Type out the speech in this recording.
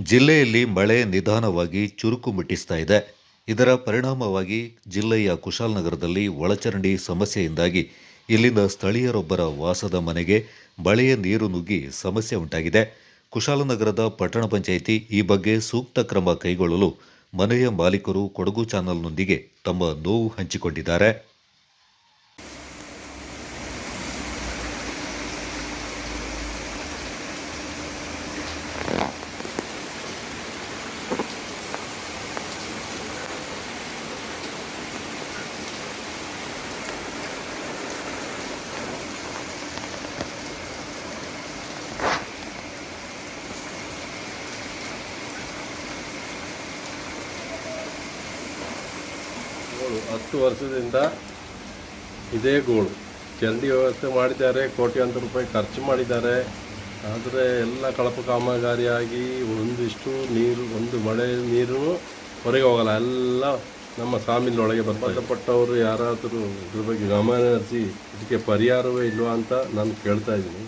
ಜಿಲ್ಲೆಯಲ್ಲಿ ಮಳೆ ನಿಧಾನವಾಗಿ ಚುರುಕು ಮುಟ್ಟಿಸ್ತಾ ಇದೆ. ಇದರ ಪರಿಣಾಮವಾಗಿ ಜಿಲ್ಲೆಯ ಕುಶಾಲನಗರದಲ್ಲಿ ಒಳಚರಂಡಿ ಸಮಸ್ಯೆಯಿಂದಾಗಿ ಇಲ್ಲಿನ ಸ್ಥಳೀಯರೊಬ್ಬರ ವಾಸದ ಮನೆಗೆ ಮಳೆಯ ನೀರು ನುಗ್ಗಿ ಸಮಸ್ಯೆ ಉಂಟಾಗಿದೆ. ಕುಶಾಲನಗರದ ಪಟ್ಟಣ ಪಂಚಾಯಿತಿ ಈ ಬಗ್ಗೆ ಸೂಕ್ತ ಕ್ರಮ ಕೈಗೊಳ್ಳಲು ಮನೆಯ ಮಾಲೀಕರು ಕೊಡಗು ಚಾನಲ್ನೊಂದಿಗೆ ತಮ್ಮ ನೋವು ಹಂಚಿಕೊಂಡಿದ್ದಾರೆ. ಹತ್ತು ವರ್ಷದಿಂದ ಇದೇ ಗೋಳು. ಚರಂಡಿ ವ್ಯವಸ್ಥೆ ಮಾಡಿದ್ದಾರೆ ಕೋಟ್ಯಾಂತರ ರೂಪಾಯಿ ಖರ್ಚು ಮಾಡಿದ್ದಾರೆ. ಆದರೆ ಎಲ್ಲ ಕಳಪ ಕಾಮಗಾರಿಯಾಗಿ ಒಂದಿಷ್ಟು ನೀರು, ಒಂದು ಮಳೆ ನೀರು ಹೊರಗೆ ಹೋಗಲ್ಲ. ಎಲ್ಲ ನಮ್ಮ ಸಾಮಿಲೊಳಗೆ ಸಂಬಂಧಪಟ್ಟವರು ಯಾರಾದರೂ ಇದ್ರ ಬಗ್ಗೆ ಗಮನ ಹರಿಸಿ, ಇದಕ್ಕೆ ಪರಿಹಾರವೇ ಇಲ್ವಾ ಅಂತ ನಾನು ಕೇಳ್ತಾ ಇದ್ದೀನಿ.